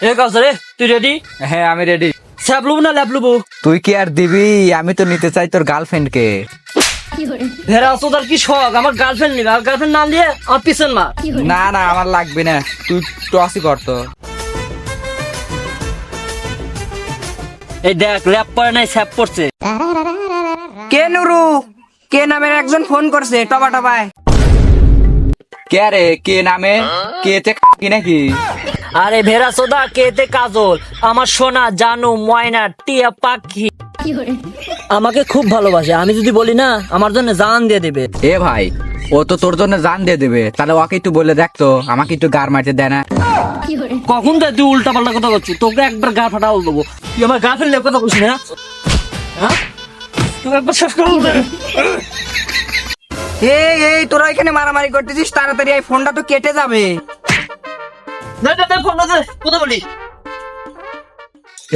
এ কাজ রে তুই রেডি হ্যাঁ আমি রেডি স্যাপ লুবু না ল্যাপ লুবু তুই কি আর দিবি? আমি তো নিতে চাই তোর গার্লফ্রেন্ড কে ভেড়া তোর কি শখ? আমার গার্লফ্রেন্ড নিবে। আর গার্লফ্রেন্ড না দিয়ে আমার পিছন মা না না আমার লাগবে না। তুই টসই করতো এই দেখ ল্যাপ পরে নাই স্যাপ পড়ছে কে নুরু? কে নামের একজন ফোন করছে? টবা টবায় কে রে? কে নামে? কে তে নাকি? আরে ভেড়া সোদা কেতে কাজল? আমার সোনা জানু ময়না টিয়া পাখি। আমাকে খুব ভালোবাসে। আমি যদি বলি না আমার জন্য জান দিয়ে দেবে। এ ভাই ও তো তোর জন্য জান দিয়ে দেবে। তাহলে ওকে একটু বলে দেখতো আমাকে একটু গার মারতে দেয় না। কখন তো তুই উল্টা পাল্টা কথা করছিস তোকে একবার গা ফাটা দেবো। তুই আমার গা ফেললে কথা বলছিস না? হ্যাঁ? তোকে একবার শেষ করে দেবো। এই এই তোরা এখানে মারামারি করতেছিস? তাড়াতাড়ি এই ফোনটা তো কেটে যাবে। কথা বলি।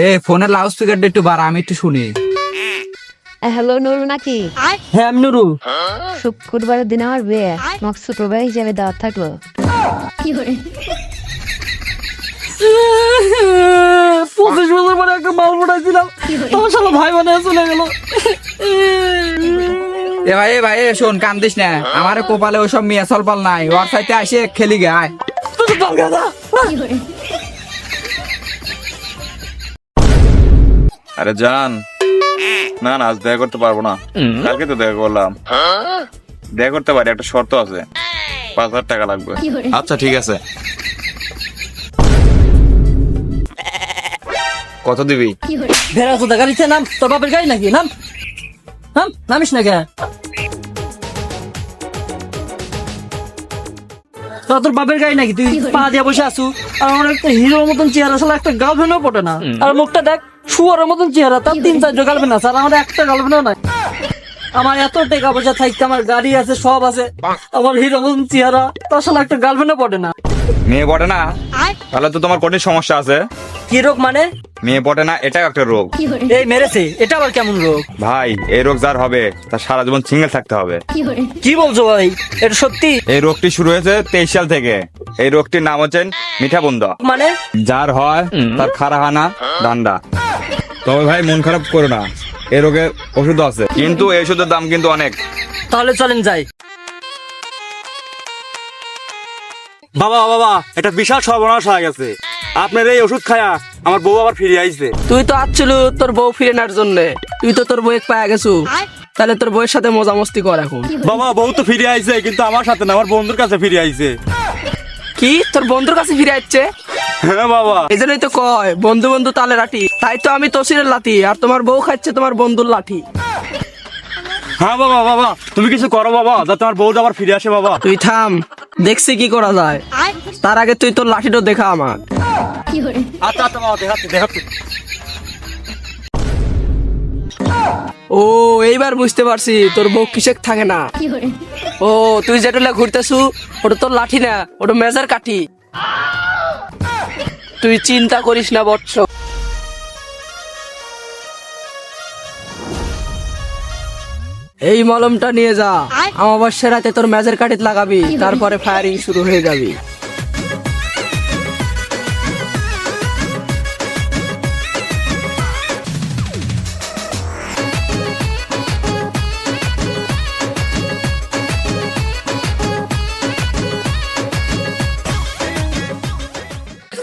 এ ফোনের লাউড স্পিকারটা একটু বাড়া আমি একটু শুনি। হ্যালো নুরু নাকি? হ্যাঁ আমি নুরু। শুক্রবারের দিন আমার বিয়ে। তোমাকে শুক্রবার হিসেবে দেওয়া থাকল। পঁচিশ বছর পরে একটা মাল পড়াইছিলাম তোমার সাথে ভাই মানে চলে গেল। এ ভাই এ ভাই শোন কান্দিস না। আমার কপালে ওসব মিয়া সলপাল নাই। ওর সাথে আসে খেলি গায় দরকার না। আরে জান না না আজ দেখা করতে পারব না। কালকে তো দেখা করলাম। দেখা করতে পারি একটা শর্ত আছে। পাঁচ হাজার টাকা লাগবে। আচ্ছা ঠিক আছে। কত দিবি? ভেড়া কোথা গাড়িতে নাম তোর বাপের গাড়ি নাকি? নাম? নাম? নামিস না কে? তোর বাপের গায়ে নাকি? তুই পা দিয়ে বসে আসু আর আমার একটা হিরোর মতন চেহারা সালা একটা গার্লফ্রেন্ডও পটে না। আর মুখটা দেখ শুয়ারের মতন চেহারা তার তিন চারজন গার্লফ্রেন্ড আছে আর আমার একটা গার্লফ্রেন্ডও নাই। আমার এত টাকা পয়সা থাকতে আমার গাড়ি আছে সব আছে। আমার হিরো মতন চেহারা তার সাথে একটা গার্লফ্রেন্ডও পটে না। মেয়ে পটে না? তাহলে তো তোমার কঠিন সমস্যা আছে। কি রোগ মানে? মেয়ে পটে না এটা একটা রোগ। এই মেরেছে এটা আবার কেমন রোগ? ভাই এই রোগ যার হবে তার সারা জীবন সিঙ্গেল থাকতে হবে। কি বলছো ভাই? এটা সত্যি? এই রোগটি শুরু হয়েছে তেইশ সাল থেকে। এই রোগটির নাম হচ্ছে মিঠা বন্ধ মানে? যার হয় তার খারাহানা ডান্ডা। তবে ভাই মন খারাপ করো না। এই রোগের ওষুধ আছে। কিন্তু এই ওষুধের দাম কিন্তু অনেক। তাহলে চলেন যাই। বাবা বাবা এটা বিশাল সর্বনাশ হয়ে গেছে। আপনার এই ওষুধ খায়া আমার বউ আবার ফিরে আইছে। তুই তো আসছিল তোর বউ ফিরে নেওয়ার জন্য। তুই তো তোর বউকে পায়া গেছু। তাহলে তোর বউয়ের সাথে মজা মস্তি কর এখন। বাবা বউ তো ফিরে আইছে কিন্তু আমার সাথে না আমার বন্ধুর কাছে ফিরে আইছে। কি? তোর বন্ধুর কাছে ফিরে আসছে হ্যাঁ বাবা। এই জন্যই তো কয় বন্ধু বন্ধু তালে লাঠি তাই তো আমি তসিরের লাঠি আর তোমার বউ খাচ্ছে তোমার বন্ধুর লাঠি। হ্যাঁ বাবা বাবা তুমি কিছু করো বাবা যাতে আমার বউটা আবার ফিরে আসে বাবা। তুই থাম। দেখছি কি করা যায়। তার আগে তুই তোর লাঠিটা দেখা আমার। আচ্ছা আচ্ছা বাবা দেখাচ্ছি দেখাচ্ছি। ও এইবার বুঝতে পারছি তোর বউ কিসেক থাকে না। ও তুই যেটা ঘুরতেছু ওটা তোর লাঠি না ওটা মেজার কাঠি। তুই চিন্তা করিস না বৎস। এই মলমটা নিয়ে যা। অমাবস্যা রাতে তোর মেজের কাঠিত লাগাবি তারপরে ফায়ারিং শুরু হয়ে যাবি।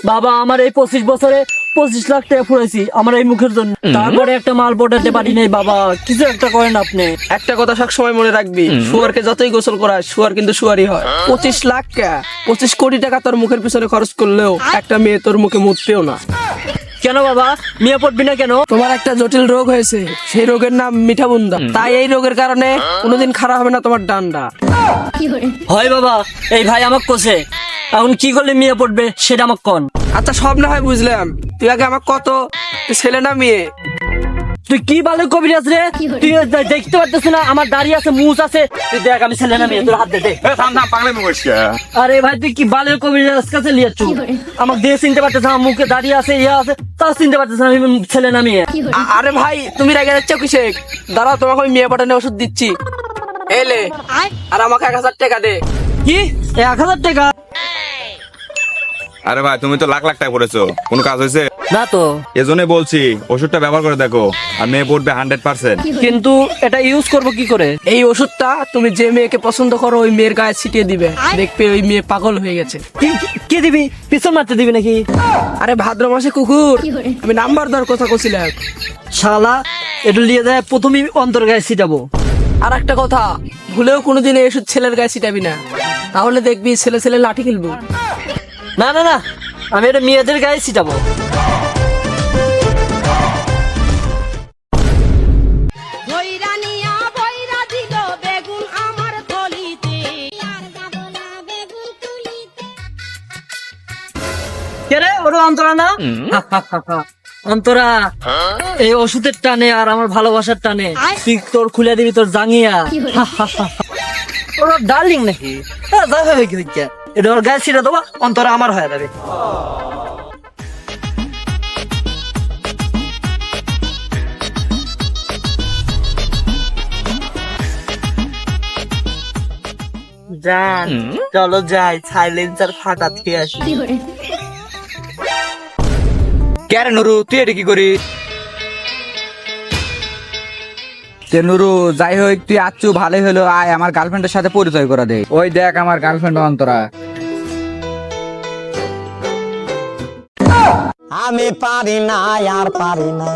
বাবা আমার এই পঁচিশ বছরে পঁচিশ লাখ টাকা ফুরেছি আমার এই মুখের জন্য। তারপরে একটা মাল পটাতে পারি নাই বাবা। কিছু একটা করেন আপনি। একটা কথা সব সময় মনে রাখবি শুয়ারকে যতই গোসল করা শুয়ার কিন্তু শুয়ারই হয়। পঁচিশ লাখ পঁচিশ কোটি টাকা তোর মুখের পিছনে খরচ করলেও একটা মেয়ে তোর মুখে মুতবেও না। কেন বাবা? মেয়ে পড়বি না কেন? তোমার একটা জটিল রোগ হয়েছে সেই রোগের নাম মিঠা বুন্দা। তাই এই রোগের কারণে কোনোদিন খারাপ হবে না তোমার ডান্ডা। হয় বাবা এই ভাই আমাকে কোসে। এখন কি করলে মেয়ে পড়বে সেটা আমাকে কন। আচ্ছা সব না হয় বুঝলাম। তুই আগে আমার কত? ছেলে না মেয়ে? তুই কি ভালো কবিরাজ রে? তুই দেখতে পারতেছিস না আমার দাড়ি আছে মুছ আছে। তুই দেখ আমি ছেলে না মেয়ে তোর হাত দে দে। থাম থাম পাগলে আরে ভাই তুই কি বালের কবিরাজ কাছে লিয়েছ আমাকে দিয়ে চিনতে পারতেছ আমার মুখে দাঁড়িয়ে আছে ইয়ে আছে তা চিনতে পারতেছ না আমি ছেলে না মেয়ে। আরে ভাই তুমি রেগে যাচ্ছ কিসে? দাঁড়াও তোমাকে আমি মেয়ে পাঠানো ওষুধ দিচ্ছি। এলে আর আমাকে এক হাজার টাকা দে। কি? এক হাজার টাকা? আরে ভাই তুমি তো লাখ লাখ টাকা পড়েছো। কোনো কাজ হয়েছে? না তো। এজন্যই বলছি ওষুধটা ব্যবহার করে দেখো আর মেয়ে পড়বে হান্ড্রেড পার্সেন্ট কিন্তু এটা ইউজ করব কি করে? এই ওষুধটা তুমি যে মেয়েকে পছন্দ করো ওই মেয়ের গায়ে ছিটিয়ে দিবে। দেখবে ওই মেয়ে পাগল হয়ে গেছে। কি- কি- কি দিবি? পিছন মারতে দিবি নাকি? আরে ভাদ্র মাসে কুকুর। আমি নাম্বার দেওয়ার কথা কছিলাম শালা এটা নিয়ে যায় প্রথমেই অন্তর গায়ে ছিটাবো। আর একটা কথা ভুলেও কোনোদিন এই ওষুধ ছেলের গায়ে ছিটাবি না। তাহলে দেখবি ছেলে ছেলে লাঠি খেলব। না না না আমি এটা মেয়েদের গায়ে ছিটাবো। বইরা নিয়া বইরা দিল বেগুন আমার থলিতে। আর যাব না বেগুন তুলিতে কে রে ওটা অন্তরা না অন্তরা এই ওষুধের টানে আর আমার ভালোবাসার টানে। তুই তোর খুলে দিবি তোর জাঙ্গিয়া। ওরা ডার্লিং নাকি? হ্যাঁ, যা হবে কি হচ্ছে? এটা ওর গায়ে ছিটা দেবো অন্তরা আমার হয়ে যাবে। জান চলো যাই সাইলেন্সার ফাটা থেকে আসি। কে রে নুরু তুই এটা কি করিস? নুরু যাই হোক তুই আচ্ছু ভালোই হলো আয় আমার গার্লফ্রেন্ডের সাথে পরিচয় করে দে। ওই দেখ আমার গার্লফ্রেন্ড অন্তরা। আমি পারি না আর পারি না।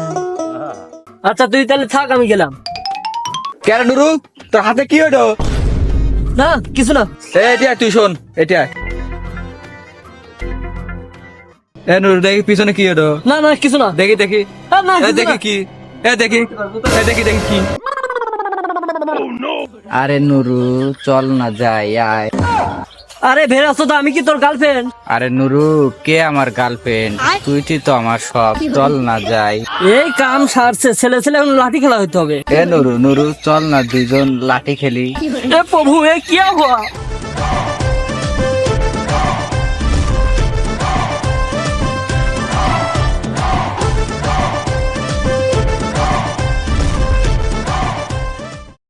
আচ্ছা তুই তাহলে থাক আমি গেলাম। কে রে নুরু? তোর হাতে কি হলো না কিছু না। এটা তুই শোন এটা এ নুরু দেখি পিছনে কি হলো না না কিছু না। দেখি দেখি। না দেখি কি। এ দেখি। এ দেখি দেখি কি। আরে নুরু চল না যাই আয়। আরে ভেরাস তো আমি কি তোর গার্লফ্রেন্ড আরে নুরু কে আমার গার্লফ্রেন্ড তুই তো আমার সব চল না যাই। এই কাম সারছে ছেলে ছেলে এখন লাঠি খেলা হইতে হবে। এ নুরু নুরু চল না দুজন লাঠি খেলি। এ প্রভু এ কি হুয়া